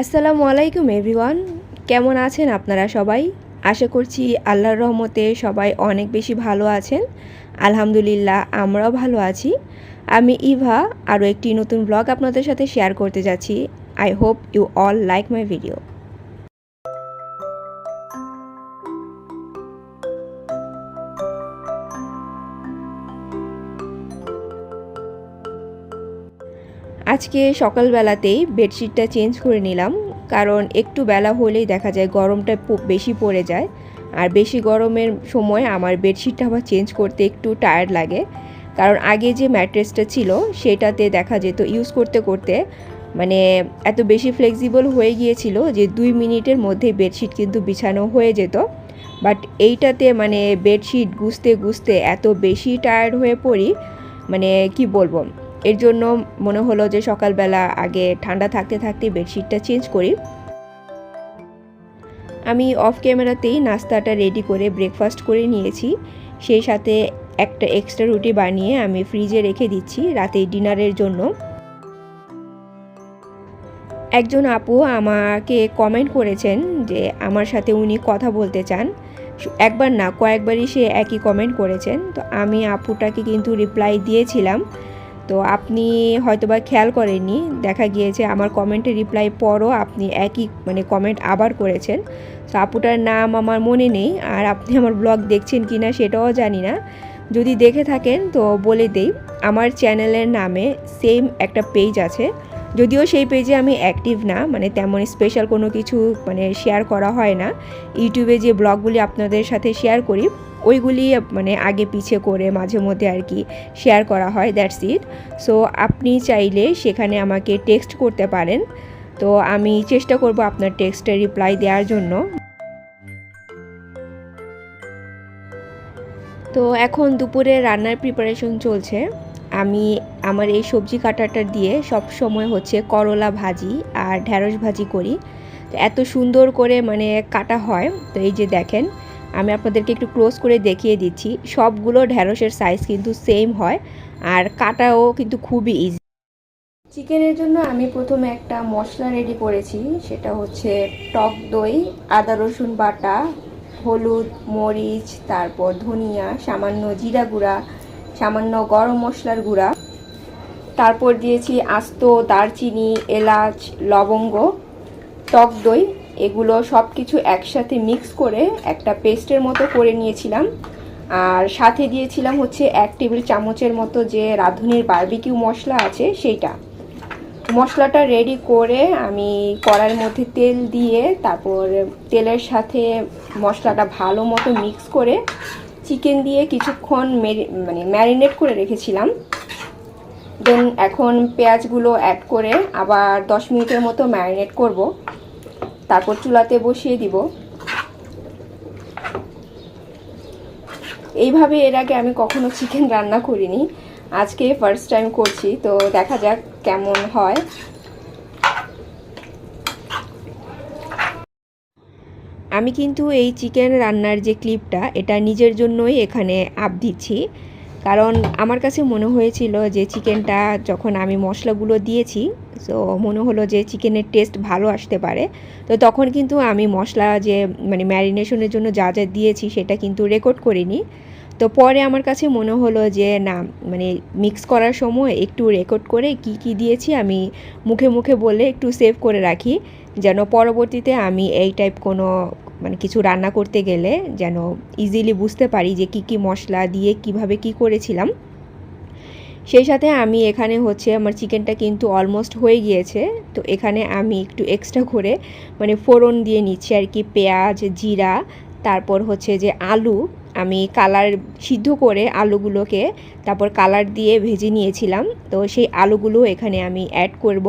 আসসালামু আলাইকুম, এভরিওয়ান। কেমন আছেন আপনারা সবাই? আশা করছি আল্লাহর রহমতে সবাই অনেক বেশি ভালো আছেন। আলহামদুলিল্লাহ, আমরাও ভালো আছি। আমি ইভা, আরও একটি নতুন ব্লগ আপনাদের সাথে শেয়ার করতে যাচ্ছি। I hope you all like my video আজকে সকালবেলাতেই বেডশিটটা চেঞ্জ করে নিলাম, কারণ একটু বেলা হলেই দেখা যায় গরমটা বেশি পড়ে যায়। আর বেশি গরমের সময় আমার বেডশিটটা আবার চেঞ্জ করতে একটু টায়ার্ড লাগে। কারণ আগে যে ম্যাট্রেসটা ছিল, সেটাতে দেখা যেত ইউজ করতে করতে মানে এত বেশি ফ্লেক্সিবল হয়ে গিয়েছিল যে দুই মিনিটের মধ্যে বেডশিট কিন্তু বিছানো হয়ে যেত। বাট এইটাতে মানে বেডশিট গুছতে গুছতে এত বেশি টায়ার্ড হয়ে পড়ি মানে কি বলব? এর জন্য মনে হলো যে সকালবেলা আগে ঠান্ডা থাকতে থাকতে বেডশিটটা চেঞ্জ করি। আমি অফ ক্যামেরাতেই নাস্তাটা রেডি করে ব্রেকফাস্ট করে নিয়েছি। সেই সাথে একটা এক্সট্রা রুটি বানিয়ে আমি ফ্রিজে রেখে দিচ্ছি রাতে ডিনারের জন্য। একজন আপু আমাকে কমেন্ট করেছেন যে আমার সাথে উনি কথা বলতে চান। একবার না, কয়েকবারই সে একই কমেন্ট করেছেন। তো আমি আপুটাকে কিন্তু রিপ্লাই দিয়েছিলাম তো আপনি হয়তোবা খেয়াল করেননি, দেখা গিয়েছে আমার কমেন্টে রিপ্লাই পরও আপনি একই মানে কমেন্ট আবার করেছেন। তো আপুটার নাম আমার মনে নেই, আর আপনি আমার ব্লগ দেখছেন কি না সেটাও জানি না। যদি দেখে থাকেন তো বলে দেই, আমার চ্যানেলের নামে সেম একটা পেজ আছে। যদিও সেই পেজে আমি অ্যাক্টিভ না মানে তেমন স্পেশাল কোনো কিছু মানে শেয়ার করা হয় না। ইউটিউবে যে ব্লগগুলি আপনাদের সাথে শেয়ার করি ওইগুলি মানে আগে পিছে করে মাঝে মধ্যে আর কি শেয়ার করা হয় দ্যাটস ইট সো আপনি চাইলে সেখানে আমাকে টেক্সট করতে পারেন। তো আমি চেষ্টা করব আপনার টেক্সটে রিপ্লাই দেওয়ার জন্য। তো এখন দুপুরে রান্নার প্রিপারেশন চলছে। আমি আমার এই সবজি কাটাটা দিয়ে সব সময় হচ্ছে করলা ভাজি আর ঢ্যাঁড়স ভাজি করি। তো এত সুন্দর করে মানে কাটা হয়। তো এই যে দেখেন আমি আপনাদেরকে একটু ক্লোজ করে দেখিয়ে দিচ্ছি। সবগুলো ঢ্যাঁড়সের সাইজ কিন্তু সেম হয় আর কাটাও কিন্তু খুবই ইজি চিকেনের জন্য আমি প্রথমে একটা মশলা রেডি করেছি, সেটা হচ্ছে টক দই, আদা রসুন বাটা, হলুদ, মরিচ, তারপর ধনিয়া, সামান্য জিরা গুঁড়া, সামান্য গরম মশলার গুঁড়া। তারপর দিয়েছি আস্ত দারচিনি, এলাচ, লবঙ্গ, টক দই। এগুলো সব কিছু একসাথে মিক্স করে একটা পেস্টের মতো করে নিয়েছিলাম। আর সাথে দিয়েছিলাম হচ্ছে এক টেবিল চামচের মতো যে রাঁধুনির বার্বিকিউ মশলা আছে সেইটা। মশলাটা রেডি করে আমি কড়াইয়ের মধ্যে তেল দিয়ে তারপর তেলের সাথে মশলাটা ভালো মতো মিক্স করে চিকেন দিয়ে কিছুক্ষণ মানে ম্যারিনেট করে রেখেছিলাম। দেন এখন পেঁয়াজগুলো অ্যাড করে আবার দশ মিনিটের মতো ম্যারিনেট করব। তারপর চুলাতে বসিয়ে দিব। এইভাবে এর আগে আমি কখনো চিকেন রান্না করিনি। আজকে ফার্স্ট টাইম করছি, তো দেখা যাক কেমন হয়। আমি কিন্তু এই চিকেন রান্নার যে ক্লিপটা এটা নিজের জন্যই এখানে আপ দিচ্ছি। কারণ আমার কাছে মনে হয়েছিল যে চিকেনটা যখন আমি মশলাগুলো দিয়েছি তো মনে হলো যে চিকেনের টেস্ট ভালো আসতে পারে। তো তখন কিন্তু আমি মশলা যে মানে ম্যারিনেশনের জন্য যা যা দিয়েছি সেটা কিন্তু রেকর্ড করিনি। তো পরে আমার কাছে মনে হলো যে, না মানে মিক্স করার সময় একটু রেকর্ড করে কি কি দিয়েছি আমি মুখে মুখে বলে একটু সেভ করে রাখি, যেন পরবর্তীতে আমি এই টাইপ কোনো মানে কিছু রান্না করতে গেলে যেন ইজিলি বুঝতে পারি যে কি কি মশলা দিয়ে কীভাবে কি করেছিলাম। সেই সাথে আমি এখানে হচ্ছে আমার চিকেনটা কিন্তু অলমোস্ট হয়ে গিয়েছে। তো এখানে আমি একটু এক্সট্রা করে মানে ফোড়ন দিয়ে নিচ্ছি আর কি, পেঁয়াজ, জিরা, তারপর হচ্ছে যে আলু। আমি কালার সিদ্ধ করে আলুগুলোকে তারপর কালার দিয়ে ভেজে নিয়েছিলাম। তো সেই আলুগুলো এখানে আমি অ্যাড করব।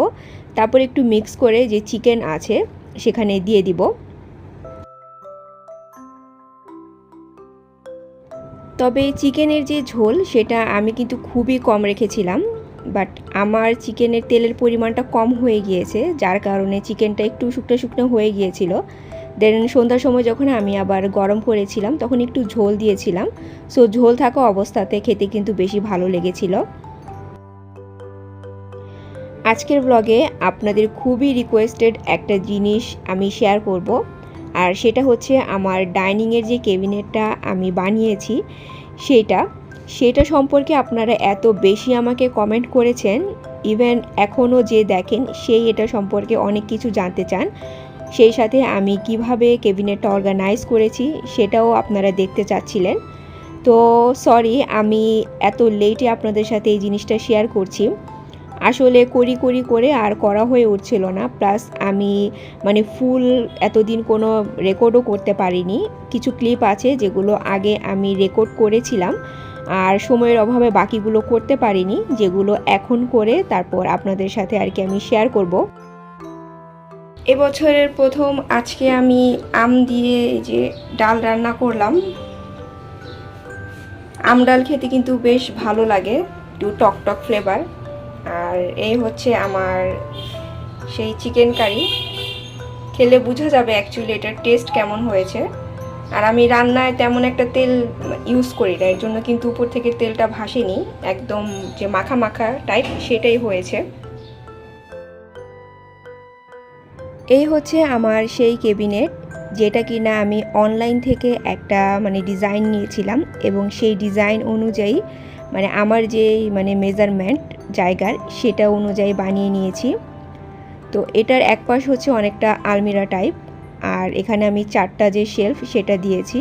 তারপর একটু মিক্স করে যে চিকেন আছে, সেখানে দিয়ে দিব। তবে চিকেনের যে ঝোল, সেটা আমি কিন্তু খুবই কম রেখেছিলাম। বাট আমার চিকেনের তেলের পরিমাণটা কম হয়ে গিয়েছে, যার কারণে চিকেনটা একটু শুকনো শুকনো হয়ে গিয়েছিল। দেন সন্ধ্যার সময় যখন আমি আবার গরম করেছিলাম, তখন একটু ঝোল দিয়েছিলাম। সো ঝোল থাকা অবস্থাতে খেতে কিন্তু বেশি ভালো লেগেছিল। আজকের ব্লগে আপনাদের খুবই রিকোয়েস্টেড একটা জিনিস আমি শেয়ার করব। আর সেটা হচ্ছে আমার ডাইনিংয়ের যে কেবিনেটটা আমি বানিয়েছি, সেটা সেটা সম্পর্কে আপনারা এত বেশি আমাকে কমেন্ট করেছেন ইভেন এখনও যে দেখেন সেই এটা সম্পর্কে অনেক কিছু জানতে চান। সেই সাথে আমি কীভাবে কেবিনেটটা অর্গানাইজ করেছি সেটাও আপনারা দেখতে চাচ্ছিলেন। তো সরি আমি এত লেটে আপনাদের সাথে এই জিনিসটা শেয়ার করছি। আসলে করি করি করে আর করা হয়ে উঠছিল না। প্লাস আমি মানে ফুল এতদিন কোনো রেকর্ডও করতে পারিনি। কিছু ক্লিপ আছে যেগুলো আগে আমি রেকর্ড করেছিলাম। আর সময়ের অভাবে বাকিগুলো করতে পারিনি, যেগুলো এখন করে তারপর আপনাদের সাথে আর কি আমি শেয়ার করব। এবছরের প্রথম আজকে আমি আম দিয়ে যে ডাল রান্না করলাম। আম ডাল খেতে কিন্তু বেশ ভালো লাগে, একটু টক টক ফ্লেভার আর এই হচ্ছে আমার সেই চিকেন কারি খেলে বোঝা যাবে অ্যাকচুয়ালি এটার টেস্ট কেমন হয়েছে। আর আমি রান্নায় তেমন একটা তেল ইউজ করি না, এর জন্য কিন্তু উপর থেকে তেলটা ভাসেনি, একদম যে মাখা মাখা টাইপ সেটাই হয়েছে। এই হচ্ছে আমার সেই কেবিনেট যেটা কি না আমি অনলাইন থেকে একটা মানে ডিজাইন নিয়েছিলাম এবং সেই ডিজাইন অনুযায়ী মানে আমার যে মানে মেজারমেন্ট জায়গার, সেটা অনুযায়ী বানিয়ে নিয়েছি। তো এটার এক পাশ হচ্ছে অনেকটা আলমিরা টাইপ আর এখানে আমি চারটা যে শেলফ সেটা দিয়েছি।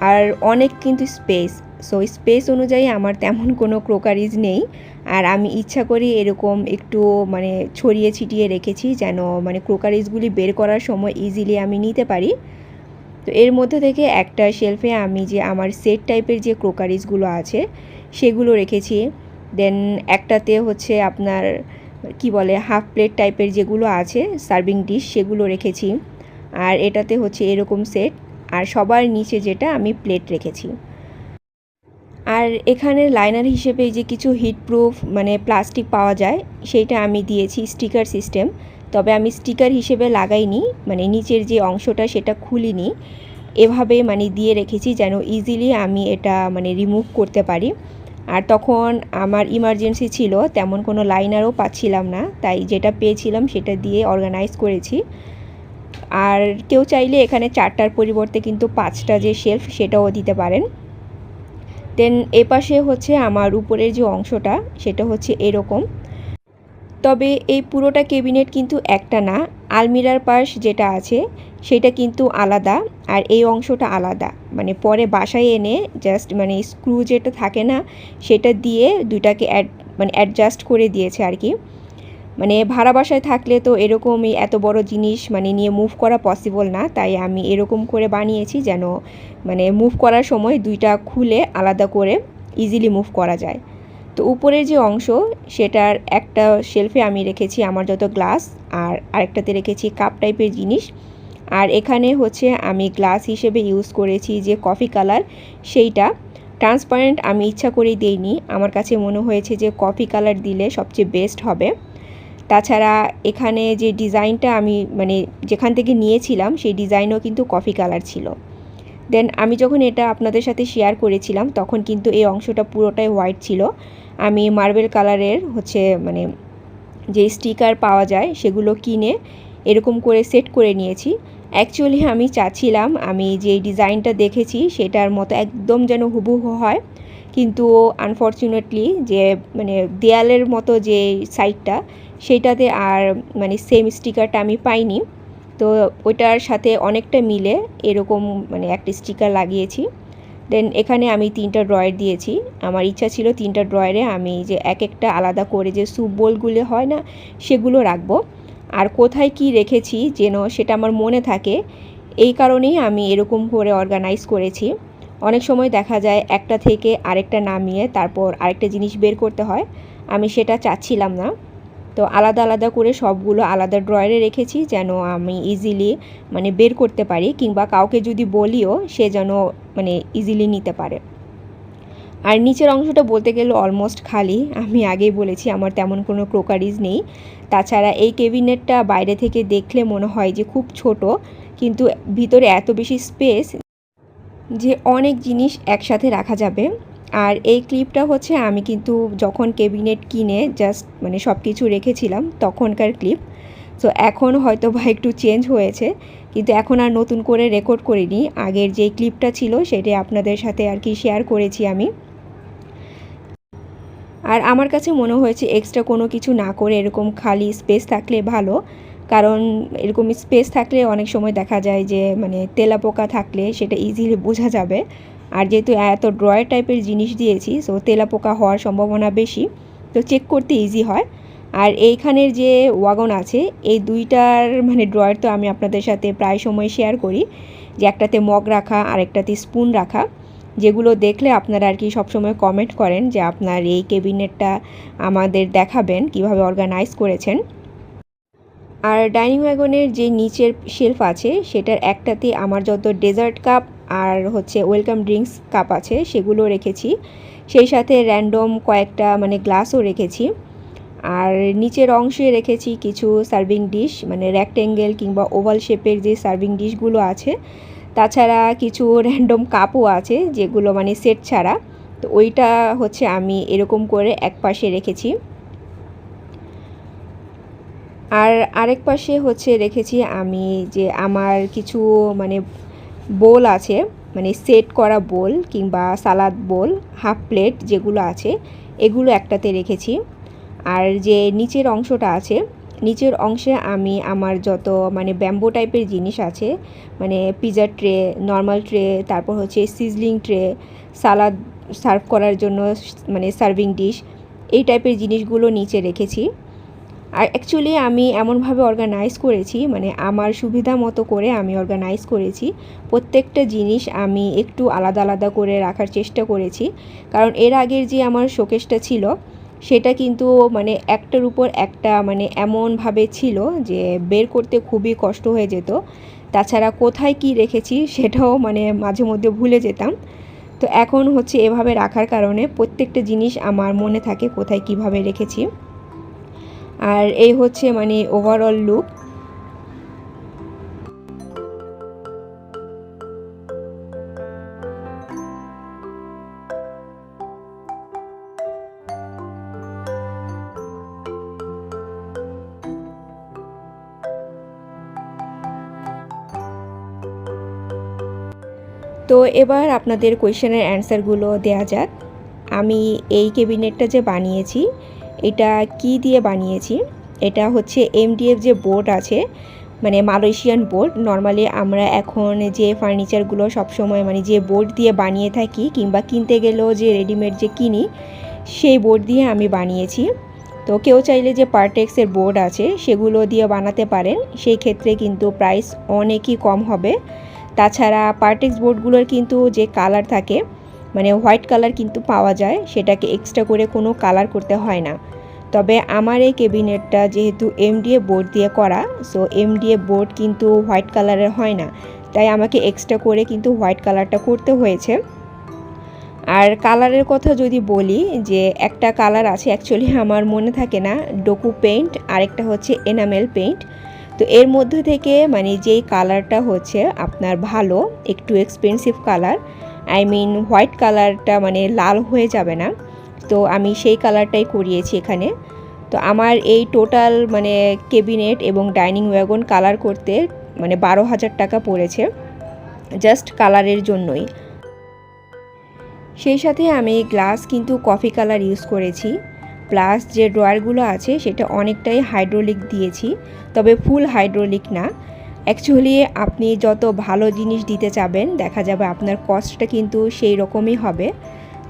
আর অনেক কিন্তু স্পেস সো স্পেস অনুযায়ী আমার তেমন কোনো ক্রোকারিজ নেই। আর আমি ইচ্ছা করি এরকম একটু মানে ছড়িয়ে ছিটিয়ে রেখেছি যেন মানে ক্রোকারিজগুলি বের করার সময় ইজিলি আমি নিতে পারি। তো এর মধ্যে থেকে একটা শেলফে আমি যে আমার সেট টাইপের যে ক্রোকারিজগুলো আছে সেগুলো রেখেছি। দেন একটাতে হচ্ছে আপনার, কি বলে হাফ প্লেট টাইপের যেগুলো আছে সার্ভিং ডিশ সেগুলো রেখেছি। আর এটাতে হচ্ছে এরকম সেট আর সবার নিচে যেটা আমি প্লেট রেখেছি। আর এখানে লাইনার হিসেবে যে কিছু হিটপ্রুফ মানে প্লাস্টিক পাওয়া যায়, সেইটা আমি দিয়েছি স্টিকার সিস্টেম তবে আমি স্টিকার হিসেবে লাগাইনি মানে নিচের যে অংশটা সেটা খুলিনি। এভাবে মানে দিয়ে রেখেছি যেন ইজিলি আমি এটা মানে রিমুভ করতে পারি। আর তখন আমার ইমার্জেন্সি ছিল, তেমন কোনো লাইনারও পাচ্ছিলাম না, তাই যেটা পেয়েছিলাম সেটা দিয়ে অর্গানাইজ করেছি। আর কেউ চাইলে এখানে চারটার পরিবর্তে কিন্তু পাঁচটা যে শেলফ সেটাও দিতে পারেন। দেন এপাশে হচ্ছে আমার উপরের যে অংশটা, সেটা হচ্ছে এরকম। তবে এই পুরোটা কেবিনেট কিন্তু একটা না, আলমিরার পাশ যেটা আছে সেটা কিন্তু আলাদা আর এই অংশটা আলাদা। মানে পরে বাসায় এনে জাস্ট মানে স্ক্রু যেটা থাকে না, সেটা দিয়ে দুইটাকে অ্যাড মানে অ্যাডজাস্ট করে দিয়েছে আর কি। মানে ভাড়া বাসায় থাকলে তো এরকমই এত বড় জিনিস মানে নিয়ে মুভ করা পসিবল না, তাই আমি এরকম করে বানিয়েছি যেন মানে মুভ করার সময় দুইটা খুলে আলাদা করে ইজিলি মুভ করা যায়। তো উপরের যে অংশ, সেটার একটা শেলফে আমি রেখেছি আমার যত গ্লাস আর আরেকটাতে রেখেছি কাপ টাইপের জিনিস। আর এখানে হচ্ছে আমি গ্লাস হিসেবে ইউজ করেছি যে কফি কালার, সেইটা। ট্রান্সপারেন্ট আমি ইচ্ছা করেই দেইনি। আমার কাছে মনে হয়েছে যে কফি কালার দিলে সবচেয়ে বেস্ট হবে। তাছাড়া এখানে যে ডিজাইনটা আমি মানে যেখান থেকে নিয়েছিলাম, সেই ডিজাইনও কিন্তু কফি কালার ছিল। দেন আমি যখন এটা আপনাদের সাথে শেয়ার করেছিলাম, তখন কিন্তু এই অংশটা পুরোটাই হোয়াইট ছিল। আমি মার্বেল কালারের হচ্ছে মানে যে স্টিকার পাওয়া যায়, সেগুলো কিনে এরকম করে সেট করে নিয়েছি। অ্যাকচুয়ালি আমি চাচ্ছিলাম, আমি যে ডিজাইনটা দেখেছি, সেটার মতো একদম যেন হুবহু হয়। কিন্তু আনফর্চুনেটলি যে মানে দেয়ালের মতো যে সাইডটা সেটাতে আর মানে সেম স্টিকারটা আমি পাইনি। তো ওইটার সাথে অনেকটা মিলে এরকম মানে একটা স্টিকার লাগিয়েছি। দেন এখানে আমি তিনটা ড্রয়ার দিয়েছি। আমার ইচ্ছা ছিল তিনটা ড্রয়ারে আমি যে এক একটা আলাদা করে যে স্যুপ বোলগুলো হয় না, সেগুলো রাখব। আর কোথায় কি রেখেছি যেন সেটা আমার মনে থাকে, এই কারণেই আমি এরকম করে অর্গানাইজ করেছি। অনেক সময় দেখা যায় একটা থেকে আরেকটা নামিয়ে তারপর আরেকটা জিনিস বের করতে হয়, আমি সেটা চাচ্ছিলাম না। তো আলাদা আলাদা করে সবগুলো আলাদা ড্রয়ারে রেখেছি যেন আমি ইজিলি মানে বের করতে পারি কিংবা কাউকে যদি বলিও সে যেন মানে ইজিলি নিতে পারে। আর নিচের অংশটা বলতে গেলে অলমোস্ট খালি। আমি আগেই বলেছি, আমার তেমন কোনো ক্রোকারিজ নেই। তাছাড়া এই কেবিনেটটা বাইরে থেকে দেখলে মনে হয় যে খুব ছোট, কিন্তু ভিতরে এত বেশি স্পেস যে অনেক জিনিস একসাথে রাখা যাবে। আর এই ক্লিপটা হচ্ছে, আমি কিন্তু যখন কেবিনেট কিনে জাস্ট মানে সব কিছু রেখেছিলাম, তখনকার ক্লিপ সো এখন হয়তো বা একটু চেঞ্জ হয়েছে, কিন্তু এখন আর নতুন করে রেকর্ড করিনি। আগের যে ক্লিপটা ছিল, সেটা আপনাদের সাথে আর কি শেয়ার করেছি আমি। আর আমার কাছে মনে হয়েছে এক্সট্রা কোনো কিছু না করে এরকম খালি স্পেস থাকলে ভালো। কারণ এরকম স্পেস থাকলে অনেক সময় দেখা যায় যে মানে তেলাপোকা থাকলে সেটা ইজিলি বোঝা যাবে। আর যেহেতু এত ড্রয়ার টাইপের জিনিস দিয়েছি সো তেলাপোকা হওয়ার সম্ভাবনা বেশি। তো চেক করতে ইজি হয়। আর এইখানের যে ওয়াগন আছে, এই দুইটার মানে ড্রয়ার তো আমি আপনাদের সাথে প্রায় সময় শেয়ার করি। যে একটাতে মগ রাখা আর একটাতে স্পুন রাখা। যেগুলো দেখলে আপনারা আর কি সবসময় কমেন্ট করেন যে আপনার এই কেবিনেটটা আমাদের দেখাবেন, কীভাবে অর্গানাইজ করেছেন। আর ডাইনিং ওয়াগনের যে নিচের শেলফ আছে, সেটার একটাতে আমার যত ডেজার্ট কাপ আর হচ্ছে ওয়েলকাম ড্রিঙ্কস কাপ আছে, সেগুলো রেখেছি। সেই সাথে র্যান্ডম কয়েকটা মানে গ্লাসও রেখেছি। আর নিচের অংশে রেখেছি কিছু সার্ভিং ডিশ মানে র্যাক্টেঙ্গেল কিংবা ওভাল শেপের যে সার্ভিং ডিশগুলো আছে তাছাড়া কিছু র্যান্ডম কাপও আছে, যেগুলো মানে সেট ছাড়া। তো ওইটা হচ্ছে আমি এরকম করে এক পাশে রেখেছি। আর আরেক পাশে হচ্ছে রেখেছি আমি যে আমার কিছু মানে বোল আছে মানে সেট করা বোল কিংবা সালাদ বোল হাফ প্লেট যেগুলো আছে, এগুলো একটাতে রেখেছি। আর যে নিচের অংশটা আছে নিচের অংশে আমি আমার যত মানে ব্যাম্বো টাইপের জিনিস আছে মানে পিজা ট্রে নর্মাল ট্রে তারপর হচ্ছে সিজলিং ট্রে সালাদ সার্ভ করার জন্য মানে সার্ভিং ডিশ এই টাইপের জিনিসগুলো নিচে রেখেছি। আর অ্যাকচুয়ালি আমি এমনভাবে অর্গানাইজ করেছি মানে আমার সুবিধা মতো করে আমি অর্গানাইজ করেছি। প্রত্যেকটা জিনিস আমি একটু আলাদা আলাদা করে রাখার চেষ্টা করেছি। কারণ এর আগের যে আমার শোকেসটা ছিল সেটা কিন্তু মানে একটার উপর একটা মানে এমনভাবে ছিল যে বের করতে খুবই কষ্ট হয়ে যেত। তাছাড়া কোথায় কি রেখেছি সেটাও মানে মাঝে মধ্যে ভুলে যেতাম। তো এখন হচ্ছে এভাবে রাখার কারণে প্রত্যেকটা জিনিস আমার মনে থাকে কোথায় কীভাবে রেখেছি। আর এই হচ্ছে মানে ওভারঅল লুক তো এবার আপনাদের কোয়েশ্চেনের অ্যান্সারগুলো দেয়া যাক। আমি এই কেবিনেটটা যে বানিয়েছি, এটা কি দিয়ে বানিয়েছি? এটা হচ্ছে এমডিএফ যে বোর্ড আছে মানে মালয়েশিয়ান বোর্ড নর্মালি আমরা এখন যে ফার্নিচারগুলো সবসময় মানে যে বোর্ড দিয়ে বানিয়ে থাকি কিংবা কিনতে গেলেও যে রেডিমেড যে কিনি, সেই বোর্ড দিয়ে আমি বানিয়েছি। তো কেউ চাইলে যে পার্টেক্সের বোর্ড আছে, সেগুলো দিয়ে বানাতে পারেন। সেই ক্ষেত্রে কিন্তু প্রাইস অনেকই কম হবে। তাছাড়া পার্টেক্স বোর্ডগুলোর কিন্তু যে কালার থাকে মানে হোয়াইট কালার কিন্তু পাওয়া যায়, সেটাকে এক্সট্রা করে কোনো কালার করতে হয় না। তবে আমার এই কেবিনেটটা যেহেতু এমডিএ বোর্ড দিয়ে করা সো এমডিএ বোর্ড কিন্তু হোয়াইট কালারের হয় না। তাই আমাকে এক্সট্রা করে কিন্তু হোয়াইট কালারটা করতে হয়েছে। আর কালারের কথা যদি বলি, যে একটা কালার আছে অ্যাকচুয়ালি আমার মনে থাকে না ডোকু পেইন্ট আরেকটা হচ্ছে এনামেল পেইন্ট তো এর মধ্যে থেকে মানে যেই কালারটা হচ্ছে আপনার ভালো, একটু expensive colour I mean white কালারটা মানে লাল হয়ে যাবে না। তো আমি সেই কালারটাই করিয়েছি এখানে। তো আমার এই টোটাল মানে কেবিনেট এবং ডাইনিং ওয়াগন কালার করতে মানে বারো হাজার টাকা পড়েছে জাস্ট কালারের জন্যই। সেই সাথে আমি গ্লাস কিন্তু কফি কালার ইউজ করেছি। প্লাস যে ড্রয়ারগুলো আছে সেটা অনেকটাই হাইড্রোলিক দিয়েছি, তবে ফুল হাইড্রোলিক না। অ্যাকচুয়ালি আপনি যত ভালো জিনিস দিতে চাবেন, দেখা যাবে আপনার কস্টটা কিন্তু সেই রকমই হবে।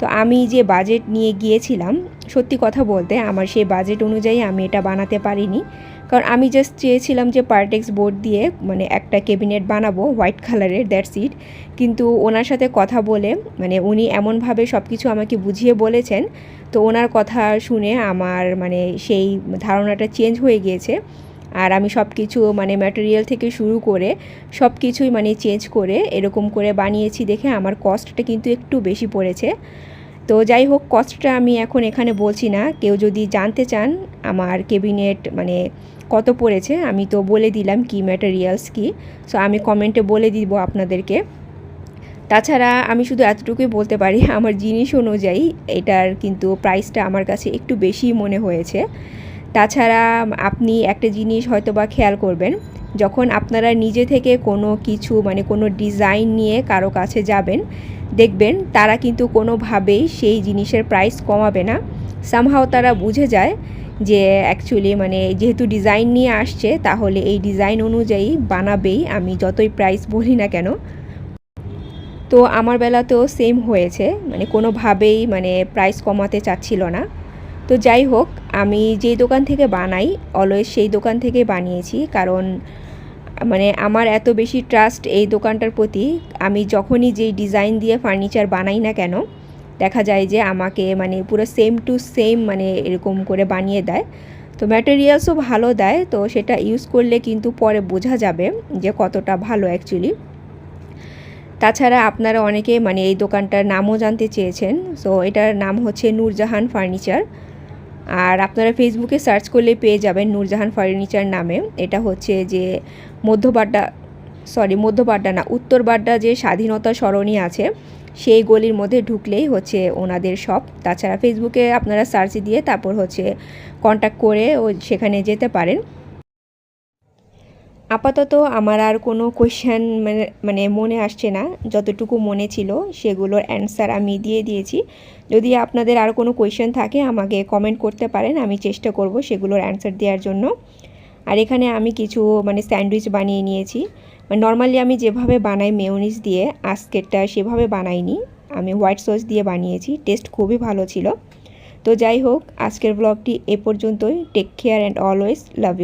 তো আমি যে বাজেট নিয়ে গিয়েছিলাম, সত্যি কথা বলতে আমার সেই বাজেট অনুযায়ী আমি এটা বানাতে পারিনি। কারণ আমি জাস্ট চেয়েছিলাম যে পার্টেক্স বোর্ড দিয়ে মানে একটা ক্যাবিনেট বানাবো হোয়াইট কালারের দ্যাট সিট কিন্তু ওনার সাথে কথা বলে মানে উনি এমনভাবে সব কিছু আমাকে বুঝিয়ে বলেছেন তো ওনার কথা শুনে আমার মানে সেই ধারণাটা চেঞ্জ হয়ে গিয়েছে। আর আমি সব কিছু মানে ম্যাটেরিয়াল থেকে শুরু করে সব কিছুই মানে চেঞ্জ করে এরকম করে বানিয়েছি দেখে আমার কস্টটা কিন্তু একটু বেশি পড়েছে। তো যাই হোক কস্টটা আমি এখন এখানে বলছি না। কেউ যদি জানতে চান আমার কেবিনেট মানে কত পড়েছে, আমি তো বলে দিলাম কি ম্যাটেরিয়ালস কি। সো আমি কমেন্টে বলে দিব আপনাদেরকে। তাছাড়া আমি শুধু এতটুকুই বলতে পারি, আমার জিনিস অনুযায়ী এটার কিন্তু প্রাইসটা আমার কাছে একটু বেশি মনে হয়েছে। তাছাড়া আপনি একটা জিনিস হয়তো বা খেয়াল করবেন, যখন আপনারা নিজে থেকে কোনো কিছু মানে কোনো ডিজাইন নিয়ে কারও কাছে যাবেন, দেখবেন তারা কিন্তু কোনোভাবেই সেই জিনিসের প্রাইস কমাবে না। সামহাও তারা বুঝে যায় যে অ্যাকচুয়ালি মানে যেহেতু ডিজাইন নিয়ে আসছে, তাহলে এই ডিজাইন অনুযায়ী বানাবেই, আমি যতই প্রাইস বলি না কেন। তো আমার বেলাতেও সেম হয়েছে। মানে কোনোভাবেই মানে প্রাইস কমাতে চাচ্ছিল না। তো যাই হোক, আমি যেই দোকান থেকে বানাই অলওয়েজ সেই দোকান থেকে বানিয়েছি। কারণ মানে আমার এত বেশি ট্রাস্ট এই দোকানটার প্রতি। আমি যখনই যেই ডিজাইন দিয়ে ফার্নিচার বানাই না কেন, দেখা যায় যে আমাকে মানে পুরো সেম টু সেম মানে এরকম করে বানিয়ে দেয়। তো ম্যাটেরিয়ালসও ভালো দেয়। তো সেটা ইউজ করলে কিন্তু পরে বোঝা যাবে যে কতটা ভালো অ্যাকচুয়ালি তাছাড়া আপনারা অনেকে মানে এই দোকানটার নামও জানতে চেয়েছেন সো এটার নাম হচ্ছে নূরজাহান ফার্নিচার। আর আপনারা ফেসবুকে সার্চ করলে পেয়ে যাবেন নূরজাহান ফার্নিচার নামে। এটা হচ্ছে যে মধ্যবাড্ডা সরি মধ্যবাড্ডা না উত্তর বাড্ডা যে স্বাধীনতা সরণি আছে, সেই গলির মধ্যে ঢুকলেই হচ্ছে ওনাদের শপ তাছাড়া ফেসবুকে আপনারা সার্চ দিয়ে তারপর হচ্ছে কন্ট্যাক্ট করে ও সেখানে যেতে পারেন। আপাতত আমার আর কোনো কোয়েশ্চেন মানে মানে মনে আসছে না। যতটুকু মনে ছিল সেগুলোর অ্যান্সার আমি দিয়ে দিয়েছি। যদি আপনাদের আর কোনো কোয়েশ্চেন থাকে, আমাকে কমেন্ট করতে পারেন। আমি চেষ্টা করব সেগুলোর অ্যান্সার দেওয়ার জন্য। আর এখানে আমি কিছু মানে স্যান্ডউইচ বানিয়ে নিয়েছি। নর্মালি আমি যেভাবে বানাই মেয়নিজ দিয়ে, আজকেরটা সেভাবে বানাইনি। আমি হোয়াইট সস দিয়ে বানিয়েছি। টেস্ট খুবই ভালো ছিল। তো যাই হোক, আজকের ব্লগটি এ পর্যন্তই। Take care and always love your